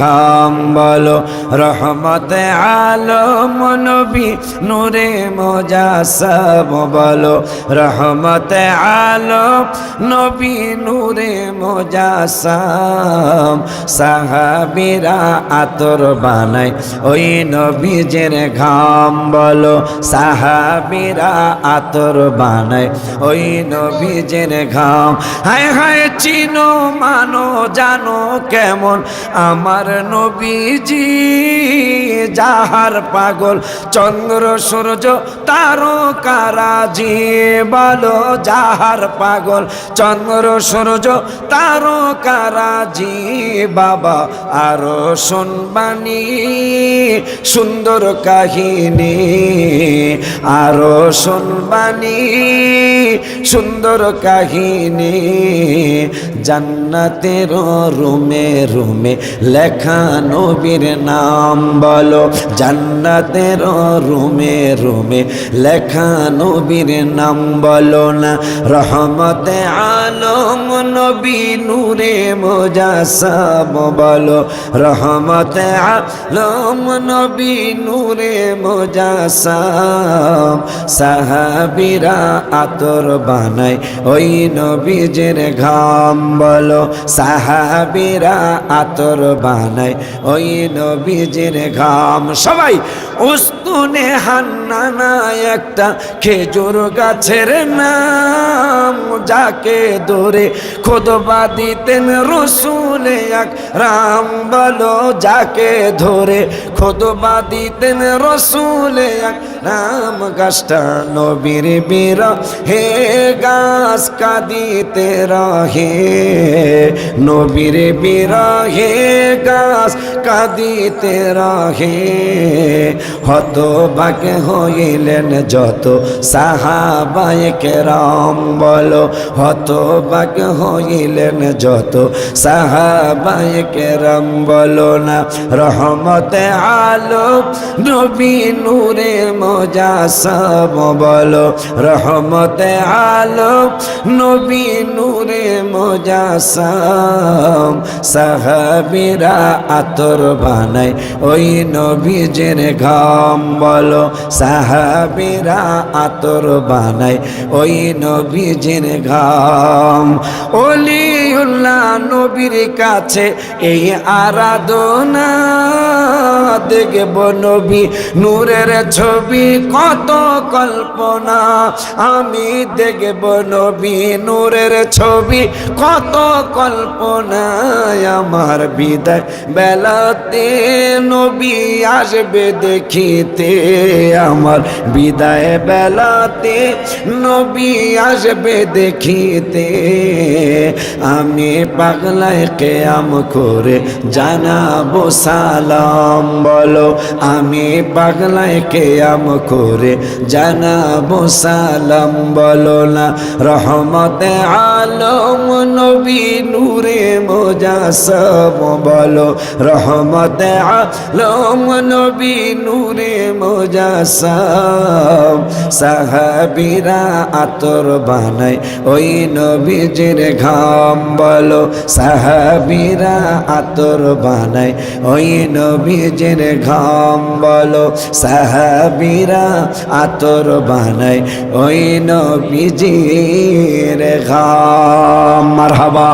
কাম বলো, রহমতে আলম নবী, নূরে মোজাসম বলো, রহমতে আলম নবী, নূরে মোজাসম সাহাবিরা আতর বানায়, ওই নবী নবীজের ঘাম বলো, সাহাবিরা আতর বানায়, ওই নবীজের ঘাম। হায় হায় চিনো মানো, জানো কেমন, আমার নবীজি, যাহার পাগল চন্দ্র, সূর্য, তারকারাজি বলো, যাহার পাগল চন্দ্র, সূর্য, তারকারাজি বাবা, আরও শুনবানি সুন্দর কাহিনী, আরও শুনবানি সুন্দর কাহিনী, জান্নাতের রুমে রুমে লেখা নবীর নাম বলো। জান্নাতের রুমে রুমে লেখা নবীর নাম বলো না। রহমতে আলম, নবী নূরে মোজাসম বলো। রহমতে আলম, নবী নূরে মোজাসম। সাহাবিরা আতর বানায় ওই নবীজের ঘাম বলো। সাহাবিরা আতর বানায় ওই নবীজের ঘাম। সবাই, উস্তুনে হান্নানা একটা খেজুর গাছের নাম, যাকে ধরে খোদবা দিতেন রসুলে এক রাম বলো, যাকে ধরে খোদবা দিতেন রসুলে এক রাম। গাছটা নবীর বীর, হে গাছ কাঁদিতে রহে। নবীর বীর, হে গাছ কাঁদিতে রহে হত বাকে হইলেন যত সাহাবায়কে রাম বলো হত বাকে হইলেন যত সাহাবায়কে রাম বলো না রহমতে আলো, নবী নূরে মজা সব, বলো রহমতে আলো, নবী নূরে মজা সাহাবিরা আতর বানাই ওই নবীজের ঘাম বলো, সাহাবিরা আতর বানাই ওই নবীজের ঘাম। অলিউল্লাহ নবীর কাছে এই আরাধনা দেখব নবী। নূরের ছবি কত কল্পনা, আমি দেখব নবী। নূরের ছবি কত কল্পনায় আমার বিদায়। বেলাতে নবী আসবে দেখিতে আমার। বিদায় বেলাতে নবী আসবে দেখিতে। আমি পাগলায় কেয়াম করে জানাব সালাম। বলো, আমি পাগলায় কেয়াম করে জানাব সালাম। বলো না, রহমতে আলম নবী নূরে মোজা সব। বলো রহমতে আলম নবী নূরে মোজা সব সাহাবিরা আতর বানায় ওই নবীজির ঘাম বলো। সাহাবিরা আতর বানায় ওই নবীজির ঘাম বলো। সাহাবিরা আতর বানায় ওই নবীজির ঘাম। মারহাবা।